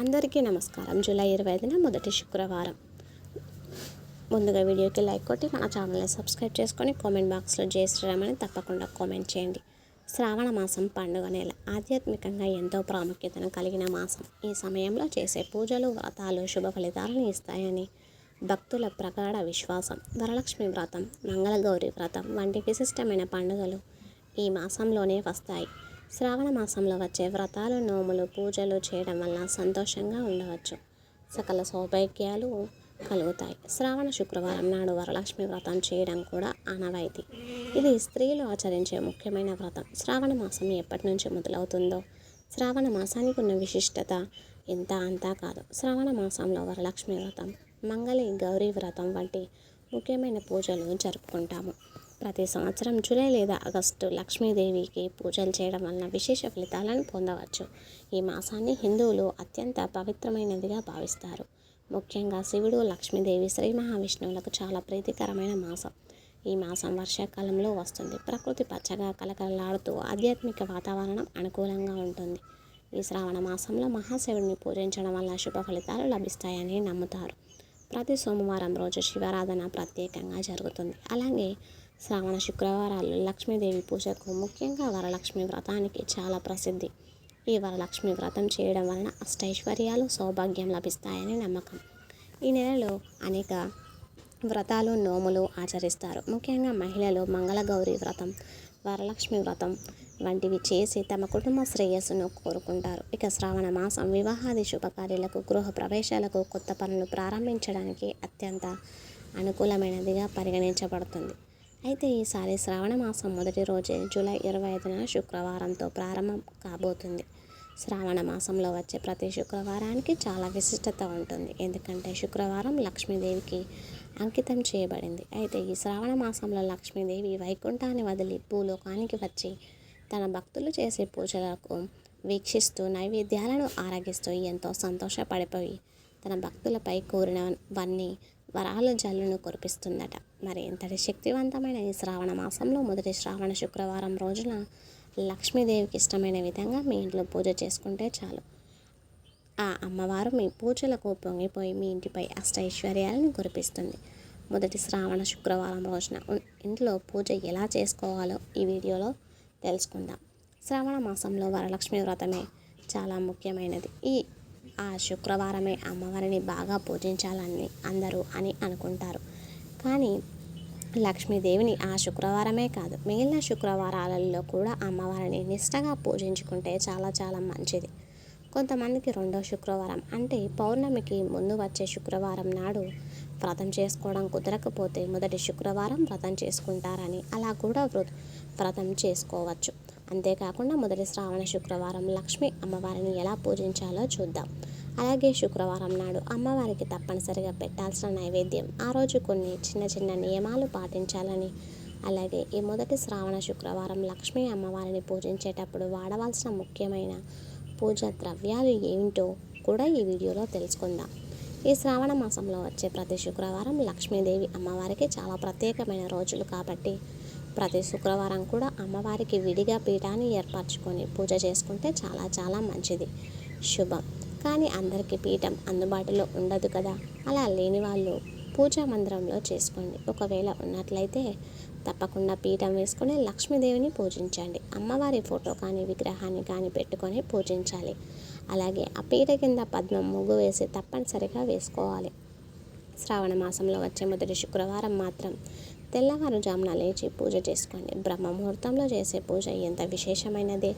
అందరికీ నమస్కారం. జూలై ఇరవై ఐదున మొదటి శుక్రవారం. ముందుగా వీడియోకి లైక్ కొట్టి మన ఛానల్ని సబ్స్క్రైబ్ చేసుకొని కామెంట్ బాక్స్లో జై శ్రీరామ్ అని తప్పకుండా కామెంట్ చేయండి. శ్రావణ మాసం పండుగ నెల. ఆధ్యాత్మికంగా ఎంతో ప్రాముఖ్యతను కలిగిన మాసం. ఈ సమయంలో చేసే పూజలు వ్రతాలు శుభ ఫలితాలను ఇస్తాయని భక్తుల ప్రగాఢ విశ్వాసం. వరలక్ష్మి వ్రతం మంగళగౌరి వ్రతం వంటి విశిష్టమైన పండుగలు ఈ మాసంలోనే వస్తాయి. శ్రావణ మాసంలో వచ్చే వ్రతాలు నోములు పూజలు చేయడం వల్ల సంతోషంగా ఉండవచ్చు. సకల సౌభాగ్యాలు కలుగుతాయి. శ్రావణ శుక్రవారం నాడు వరలక్ష్మి వ్రతం చేయడం కూడా ఆనవాయితీ. ఇది స్త్రీలు ఆచరించే ముఖ్యమైన వ్రతం. శ్రావణ మాసం ఎప్పటి నుంచి మొదలవుతుందో? శ్రావణ మాసానికి ఉన్న విశిష్టత ఇంత అంతా కాదు. శ్రావణ మాసంలో వరలక్ష్మి వ్రతం మంగళి గౌరీ వ్రతం వంటి ముఖ్యమైన పూజలు జరుపుకుంటాము. ప్రతి సంవత్సరం జూలై లేదా ఆగస్టు లక్ష్మీదేవికి పూజలు చేయడం వలన విశేష ఫలితాలను పొందవచ్చు. ఈ మాసాన్ని హిందువులు అత్యంత పవిత్రమైనదిగా భావిస్తారు. ముఖ్యంగా శివుడు లక్ష్మీదేవి శ్రీ మహావిష్ణువులకు చాలా ప్రీతికరమైన మాసం. ఈ మాసం వర్షాకాలంలో వస్తుంది. ప్రకృతి పచ్చగా కలకలలాడుతూ ఆధ్యాత్మిక వాతావరణం అనుకూలంగా ఉంటుంది. ఈ శ్రావణ మాసంలో మహాశివుడిని పూజించడం వల్ల శుభ ఫలితాలు లభిస్తాయని నమ్ముతారు. ప్రతి సోమవారం రోజు శివారాధన ప్రత్యేకంగా జరుగుతుంది. అలాగే శ్రావణ శుక్రవారాలు లక్ష్మీదేవి పూజకు ముఖ్యంగా వరలక్ష్మి వ్రతానికి చాలా ప్రసిద్ధి. ఈ వరలక్ష్మి వ్రతం చేయడం వలన అష్టైశ్వర్యాలు సౌభాగ్యం లభిస్తాయని నమ్మకం. ఈ నెలలో అనేక వ్రతాలు నోములు ఆచరిస్తారు. ముఖ్యంగా మహిళలు మంగళగౌరి వ్రతం వరలక్ష్మి వ్రతం వంటివి చేసి తమ కుటుంబ శ్రేయస్సును కోరుకుంటారు. ఇక శ్రావణ మాసం వివాహాది శుభకార్యాలకు గృహ ప్రవేశాలకు కొత్త పనులు ప్రారంభించడానికి అత్యంత అనుకూలమైనదిగా పరిగణించబడుతుంది. అయితే ఈసారి శ్రావణ మాసం మొదటి రోజే జూలై ఇరవై ఐదున శుక్రవారంతో ప్రారంభం కాబోతుంది. శ్రావణ మాసంలో వచ్చే ప్రతి శుక్రవారానికి చాలా విశిష్టత ఉంటుంది. ఎందుకంటే శుక్రవారం లక్ష్మీదేవికి అంకితం చేయబడింది. అయితే ఈ శ్రావణ మాసంలో లక్ష్మీదేవి వైకుంఠాన్ని వదిలి భూలోకానికి వచ్చి తన భక్తులు చేసే పూజలకు వీక్షిస్తూ నైవేద్యాలను ఆరగిస్తూ ఎంతో సంతోషపడిపోయి తన భక్తులపై కోరినవన్నీ వరాల జల్లును కురిపిస్తుందట. మరి ఇంతటి శక్తివంతమైన ఈ శ్రావణ మాసంలో మొదటి శ్రావణ శుక్రవారం రోజున లక్ష్మీదేవికి ఇష్టమైన విధంగా మీ ఇంట్లో పూజ చేసుకుంటే చాలు. ఆ అమ్మవారు మీ పూజలకు పొంగిపోయి మీ ఇంటిపై అష్టైశ్వర్యాలను కురిపిస్తుంది. మొదటి శ్రావణ శుక్రవారం రోజున ఇంట్లో పూజ ఎలా చేసుకోవాలో ఈ వీడియోలో తెలుసుకుందాం. శ్రావణ మాసంలో వరలక్ష్మి వ్రతమే చాలా ముఖ్యమైనది. ఈ ఆ శుక్రవారమే అమ్మవారిని బాగా పూజించాలని అందరూ అని అనుకుంటారు. కానీ లక్ష్మీదేవిని ఆ శుక్రవారమే కాదు మిగిలిన శుక్రవారాలలో కూడా అమ్మవారిని నిష్టగా పూజించుకుంటే చాలా చాలా మంచిది. కొంతమందికి రెండో శుక్రవారం అంటే పౌర్ణమికి ముందు వచ్చే శుక్రవారం నాడు వ్రతం చేసుకోవడం కుదరకపోతే మొదటి శుక్రవారం వ్రతం చేసుకుంటారని అలా కూడా వ్రతం చేసుకోవచ్చు. అంతేకాకుండా మొదటి శ్రావణ శుక్రవారం లక్ష్మి అమ్మవారిని ఎలా పూజించాలో చూద్దాం. అలాగే శుక్రవారం నాడు అమ్మవారికి తప్పనిసరిగా పెట్టాల్సిన నైవేద్యం. ఆ రోజు కొన్ని చిన్న చిన్న నియమాలు పాటించాలని. అలాగే ఈ మొదటి శ్రావణ శుక్రవారం లక్ష్మీ అమ్మవారిని పూజించేటప్పుడు వాడవలసిన ముఖ్యమైన పూజ ద్రవ్యాలు ఏమిటో కూడా ఈ వీడియోలో తెలుసుకుందాం. ఈ శ్రావణ మాసంలో వచ్చే ప్రతి శుక్రవారం లక్ష్మీదేవి అమ్మవారికి చాలా ప్రత్యేకమైన రోజులు కాబట్టి ప్రతి శుక్రవారం కూడా అమ్మవారికి విడిగా పీఠాన్ని ఏర్పరచుకొని పూజ చేసుకుంటే చాలా చాలా మంచిది. శుభం. కానీ అందరికీ పీఠం అందుబాటులో ఉండదు కదా. అలా లేని వాళ్ళు పూజా మందిరంలో చేసుకోండి. ఒకవేళ ఉన్నట్లయితే తప్పకుండా పీఠం వేసుకొని లక్ష్మీదేవిని పూజించండి. అమ్మవారి ఫోటో కానీ విగ్రహాన్ని కానీ పెట్టుకొని పూజించాలి. అలాగే ఆ పీట కింద పద్మం ముగ్గు వేసి తప్పనిసరిగా వేసుకోవాలి. శ్రావణ మాసంలో వచ్చే మొదటి శుక్రవారం మాత్రం తెల్లవారుజామున లేచి పూజ చేసుకోండి. బ్రహ్మ ముహూర్తంలో చేసే పూజ ఎంత విశేషమైనది?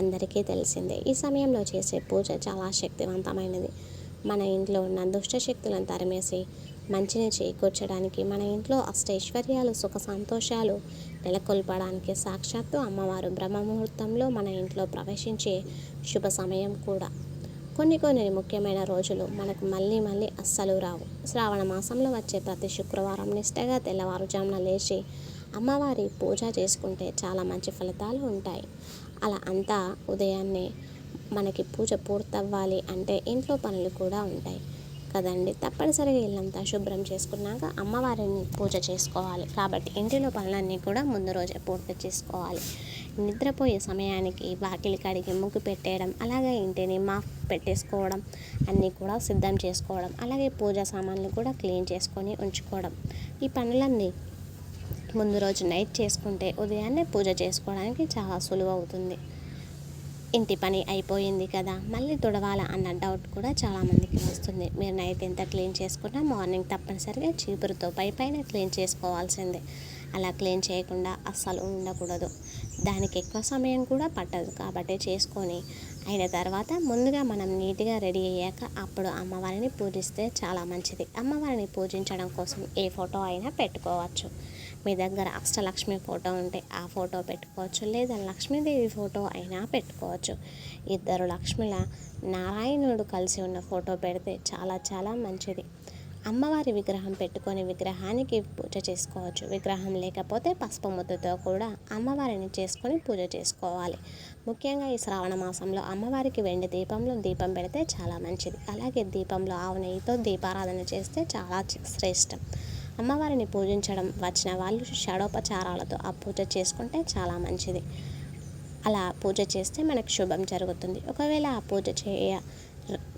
అందరికీ తెలిసిందే. ఈ సమయంలో చేసే పూజ చాలా శక్తివంతమైనది. మన ఇంట్లో ఉన్న దుష్ట శక్తులను తరిమేసి మంచిని చేకూర్చడానికి మన ఇంట్లో అష్టైశ్వర్యాలు సుఖ సంతోషాలు నెలకొల్పడానికి సాక్షాత్తు అమ్మవారు బ్రహ్మ ముహూర్తంలో మన ఇంట్లో ప్రవేశించే శుభ సమయం కూడా. కొన్ని కొన్ని ముఖ్యమైన రోజులు మనకు మళ్ళీ మళ్ళీ అస్సలు రావు. శ్రావణ మాసంలో వచ్చే ప్రతి శుక్రవారం నిష్టగా తెల్లవారుజామున లేచి అమ్మవారి పూజ చేసుకుంటే చాలా మంచి ఫలితాలు ఉంటాయి. అలా అంతా ఉదయాన్నే మనకి పూజ పూర్తవ్వాలి అంటే ఇంట్లో పనులు కూడా ఉంటాయి. కదండి? తప్పనిసరిగా ఇల్లంతా శుభ్రం చేసుకున్నాక అమ్మవారిని పూజ చేసుకోవాలి. కాబట్టి ఇంటిలో పనులన్నీ కూడా ముందు రోజే పూర్తి చేసుకోవాలి. నిద్రపోయే సమయానికి వాకిలి కడిగి ముగ్గు పెట్టేయడం అలాగే ఇంటిని మాఫ్ పెట్టేసుకోవడం అన్నీ కూడా సిద్ధం చేసుకోవడం అలాగే పూజా సామాన్లు కూడా క్లీన్ చేసుకొని ఉంచుకోవడం. ఈ పనులన్నీ ముందు రోజు నైట్ చేసుకుంటే ఉదయాన్నే పూజ చేసుకోవడానికి చాలా సులువు అవుతుంది. ఇంటి పని అయిపోయింది కదా మళ్ళీ తుడవాలా అన్న డౌట్ కూడా చాలామందికి వస్తుంది. మీరు నైట్ ఎంత క్లీన్ చేసుకున్నా మార్నింగ్ తప్పనిసరిగా చీపురుతో పై పైన క్లీన్ చేసుకోవాల్సిందే. అలా క్లీన్ చేయకుండా అస్సలు ఉండకూడదు. దానికి ఎక్కువ సమయం కూడా పట్టదు. కాబట్టి చేసుకొని అయిన తర్వాత ముందుగా మనం నీట్గా రెడీ అయ్యాక అప్పుడు అమ్మవారిని పూజిస్తే చాలా మంచిది. అమ్మవారిని పూజించడం కోసం ఏ ఫోటో అయినా పెట్టుకోవచ్చు. మీ దగ్గర అష్టలక్ష్మి ఫోటో ఉంటే ఆ ఫోటో పెట్టుకోవచ్చు. లేదా లక్ష్మీదేవి ఫోటో అయినా పెట్టుకోవచ్చు. ఇద్దరు లక్ష్మిల నారాయణుడు కలిసి ఉన్న ఫోటో పెడితే చాలా చాలా మంచిది. అమ్మవారి విగ్రహం పెట్టుకొని విగ్రహానికి పూజ చేసుకోవచ్చు. విగ్రహం లేకపోతే పసుపు ముద్దతో కూడా అమ్మవారిని చేసుకొని పూజ చేసుకోవాలి. ముఖ్యంగా ఈ శ్రావణ మాసంలో అమ్మవారికి వెండి దీపంలో దీపం పెడితే చాలా మంచిది. అలాగే దీపంలో ఆవు నెయ్యితో దీపారాధన చేస్తే చాలా శ్రేష్టం. అమ్మవారిని పూజించడం వచ్చిన వాళ్ళు షడోపచారాలతో ఆ పూజ చేసుకుంటే చాలా మంచిది. అలా పూజ చేస్తే మనకు శుభం జరుగుతుంది. ఒకవేళ ఆ పూజ చేయ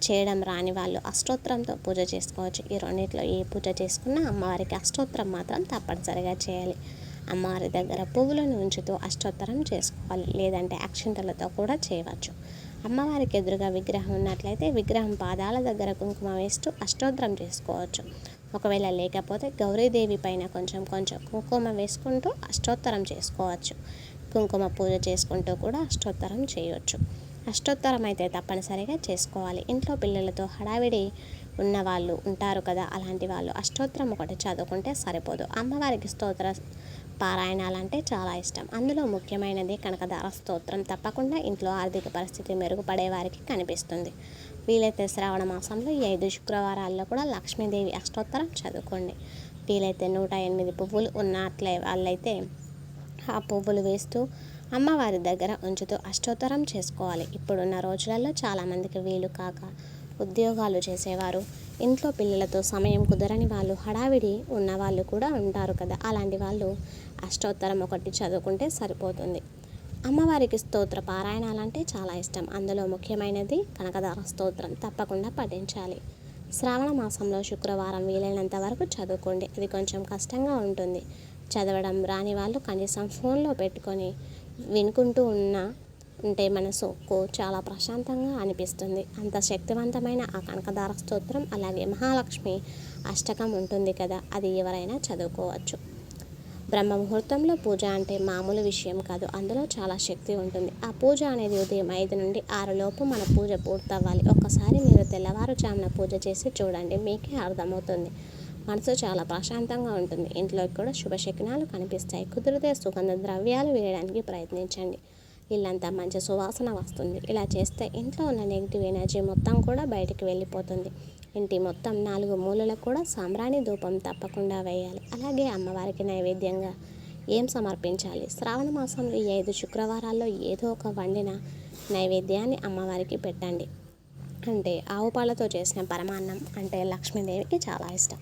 చేయడం రాని వాళ్ళు అష్టోత్తరంతో పూజ చేసుకోవచ్చు. ఈ రెండింటిలో ఏ పూజ చేసుకున్నా అమ్మవారికి అష్టోత్తరం మాత్రం తప్పనిసరిగా చేయాలి. అమ్మవారి దగ్గర పువ్వులను ఉంచుతూ అష్టోత్తరం చేసుకోవాలి. లేదంటే అక్షింతలతో కూడా చేయవచ్చు. అమ్మవారికి ఎదురుగా విగ్రహం ఉన్నట్లయితే విగ్రహం పాదాల దగ్గర కుంకుమ వేస్తూ అష్టోత్తరం చేసుకోవచ్చు. ఒకవేళ లేకపోతే గౌరీదేవి పైన కొంచెం కొంచెం కుంకుమ వేసుకుంటూ అష్టోత్తరం చేసుకోవచ్చు. కుంకుమ పూజ చేసుకుంటూ కూడా అష్టోత్తరం చేయవచ్చు అష్టోత్తరం అయితే తప్పనిసరిగా చేసుకోవాలి. ఇంట్లో పిల్లలతో హడావిడి ఉన్న వాళ్ళు ఉంటారు కదా అలాంటి వాళ్ళు అష్టోత్తరం ఒకటి చదువుకుంటే సరిపోదు. అమ్మవారికి స్తోత్ర పారాయణాలంటే చాలా ఇష్టం. అందులో ముఖ్యమైనది కనకదార స్తోత్రం తప్పకుండా ఇంట్లో ఆర్థిక పరిస్థితి మెరుగుపడే వారికి కనిపిస్తుంది. వీలైతే శ్రావణ మాసంలో ఈ ఐదు శుక్రవారాల్లో కూడా లక్ష్మీదేవి అష్టోత్తరం చదువుకోండి. వీలైతే నూట ఎనిమిది పువ్వులు ఉన్నట్లే వాళ్ళైతే ఆ పువ్వులు వేస్తూ అమ్మవారి దగ్గర ఉంచుతూ అష్టోత్తరం చేసుకోవాలి. ఇప్పుడున్న రోజులలో చాలామందికి వీలు కాక ఉద్యోగాలు చేసేవారు ఇంట్లో పిల్లలతో సమయం కుదరని వాళ్ళు హడావిడి ఉన్న వాళ్ళు కూడా ఉంటారు కదా. అలాంటి వాళ్ళు అష్టోత్తరం ఒకటి చదువుకుంటే సరిపోతుంది. అమ్మవారికి స్తోత్ర పారాయణాలంటే చాలా ఇష్టం. అందులో ముఖ్యమైనది కనకదార స్తోత్రం. తప్పకుండా పఠించాలి. శ్రావణ మాసంలో శుక్రవారం వీలైనంత వరకు చదువుకోండి. అది కొంచెం కష్టంగా ఉంటుంది. చదవడం రాని వాళ్ళు కనీసం ఫోన్లో పెట్టుకొని వినుకుంటూ ఉన్న ఉంటే మనసుకు చాలా ప్రశాంతంగా అనిపిస్తుంది. అంత శక్తివంతమైన ఆ కనకదార స్తోత్రం అలాగే మహాలక్ష్మి అష్టకం ఉంటుంది కదా అది ఎవరైనా చదువుకోవచ్చు. బ్రహ్మ ముహూర్తంలో పూజ అంటే మామూలు విషయం కాదు అందులో చాలా శక్తి ఉంటుంది. ఆ పూజ అనేది ఉదయం ఐదు నుండి ఆరు లోపు మన పూజ పూర్తవ్వాలి. ఒక్కసారి మీరు తెల్లవారుజామున పూజ చేసి చూడండి మీకే అర్థమవుతుంది. మనసు చాలా ప్రశాంతంగా ఉంటుంది. ఇంట్లో కూడా శుభశకునాలు కనిపిస్తాయి. కుదిరితే సుగంధ ద్రవ్యాలు వేయడానికి ప్రయత్నించండి. ఇల్లంతా మంచి సువాసన వస్తుంది. ఇలా చేస్తే ఇంట్లో ఉన్న నెగిటివ్ ఎనర్జీ మొత్తం కూడా బయటికి వెళ్ళిపోతుంది. ఇంటి మొత్తం నాలుగు మూలలకు కూడా సాంబ్రాణి ధూపం తప్పకుండా వేయాలి. అలాగే అమ్మవారికి నైవేద్యంగా ఏం సమర్పించాలి? శ్రావణ మాసంలో ఈ ఐదు శుక్రవారాల్లో ఏదో ఒక వండిన నైవేద్యాన్ని అమ్మవారికి పెట్టండి. అంటే ఆవు పాలతో చేసిన పరమాన్నం అంటే లక్ష్మీదేవికి చాలా ఇష్టం.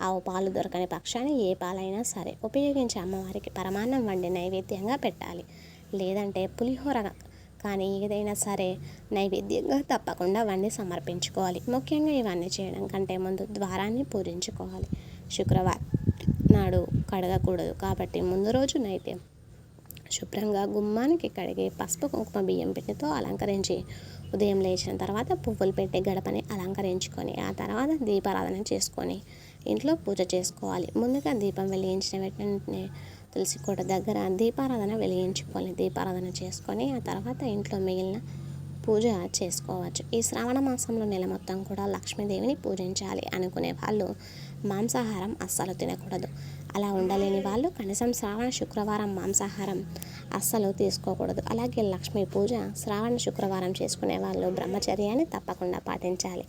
ఆవు పాలు దొరకని పక్షాన్ని ఏ పాలైనా సరే ఉపయోగించి అమ్మవారికి పరమాన్నం వండి నైవేద్యంగా పెట్టాలి. లేదంటే పులిహోర కానీ ఏదైనా సరే నైవేద్యంగా తప్పకుండా వండి సమర్పించుకోవాలి. ముఖ్యంగా ఇవన్నీ చేయడం కంటే ముందు ద్వారాన్ని పూరించుకోవాలి శుక్రవారం నాడు కడగకూడదు కాబట్టి ముందు రోజు నైతే శుభ్రంగా గుమ్మానికి కడిగి పసుపు కుంకుమ బియ్యం పిండితో అలంకరించి ఉదయం లేచిన తర్వాత పువ్వులు పెట్టి గడపని అలంకరించుకొని ఆ తర్వాత దీపారాధన చేసుకొని ఇంట్లో పూజ చేసుకోవాలి. ముందుగా దీపం వెలిగించిన వెంటనే తులసి కోట దగ్గర దీపారాధన వెలిగించుకోవాలి దీపారాధన చేసుకొని ఆ తర్వాత ఇంట్లో మిగిలిన పూజ చేసుకోవచ్చు. ఈ శ్రావణ మాసంలో నెల మొత్తం కూడా లక్ష్మీదేవిని పూజించాలి అనుకునే వాళ్ళు మాంసాహారం అస్సలు తినకూడదు. అలా ఉండలేని వాళ్ళు కనీసం శ్రావణ శుక్రవారం మాంసాహారం అస్సలు తీసుకోకూడదు. అలాగే లక్ష్మీ పూజ శ్రావణ శుక్రవారం చేసుకునే వాళ్ళు బ్రహ్మచర్యాన్ని తప్పకుండా పాటించాలి.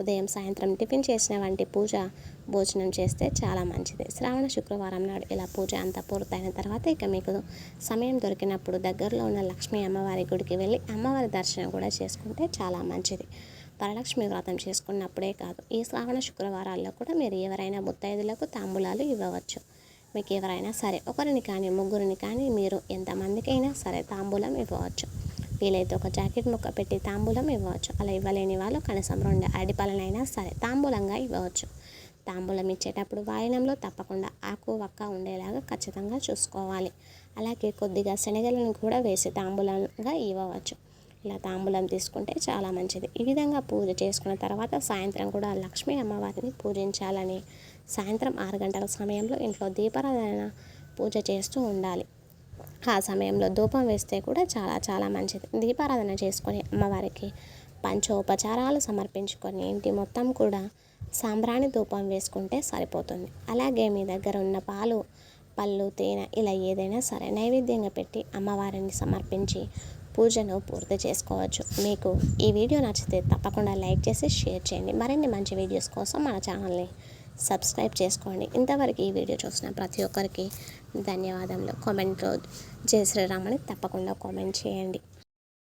ఉదయం సాయంత్రం టిఫిన్ చేసిన వంటి పూజ భోజనం చేస్తే చాలా మంచిది. శ్రావణ శుక్రవారం నాడు ఇలా పూజ అంతా పూర్తయిన తర్వాత ఇక మీకు సమయం దొరికినప్పుడు దగ్గరలో ఉన్న లక్ష్మీ అమ్మవారి గుడికి వెళ్ళి అమ్మవారి దర్శనం కూడా చేసుకుంటే చాలా మంచిది. వరలక్ష్మి వ్రతం చేసుకున్నప్పుడే కాదు ఈ శ్రావణ శుక్రవారాల్లో కూడా మీరు ఎవరైనా ముత్తైదులకు తాంబూలాలు ఇవ్వవచ్చు. మీకు ఎవరైనా సరే ఒకరిని కానీ ముగ్గురిని కానీ మీరు ఎంతమందికైనా సరే తాంబూలం ఇవ్వవచ్చు. వీలైతే ఒక జాకెట్ ముక్క పెట్టి తాంబూలం ఇవ్వవచ్చు అలా ఇవ్వలేని వాళ్ళు కనీసం రెండు అరటిపళ్ళనైనా సరే తాంబూలంగా ఇవ్వవచ్చు తాంబూలం ఇచ్చేటప్పుడు వాయనంలో తప్పకుండా ఆకు వక్క ఉండేలాగా ఖచ్చితంగా చూసుకోవాలి. అలాగే కొద్దిగా శనగలను కూడా వేసి తాంబూలంగా ఇవ్వవచ్చు ఇలా తాంబూలం తీసుకుంటే చాలా మంచిది. ఈ విధంగా పూజ చేసుకున్న తర్వాత సాయంత్రం కూడా లక్ష్మీ అమ్మవారిని పూజించాలని సాయంత్రం ఆరు గంటల సమయంలో ఇంట్లో దీపారాధన పూజ చేస్తూ ఉండాలి. ఆ సమయంలో ధూపం వేస్తే కూడా చాలా చాలా మంచిది. దీపారాధన చేసుకొని అమ్మవారికి పంచోపచారాలు సమర్పించుకొని ఇంటి మొత్తం కూడా సాంబ్రాణి ధూపం వేసుకుంటే సరిపోతుంది. అలాగే మీ దగ్గర ఉన్న పాలు పళ్ళు తేనె ఇలా ఏదైనా సరే నైవేద్యంగా పెట్టి అమ్మవారిని సమర్పించి పూజను పూర్తి చేసుకోవచ్చు. మీకు ఈ వీడియో నచ్చితే తప్పకుండా లైక్ చేసి షేర్ చేయండి. మరిన్ని మంచి వీడియోస్ కోసం మన ఛానల్ని సబ్స్క్రైబ్ చేసుకోండి. ఇంతవరకు ఈ వీడియో చూసిన ప్రతి ఒక్కరికి ధన్యవాదములు. కామెంట్లో జై శ్రీరామ్ అని తప్పకుండా కామెంట్ చేయండి.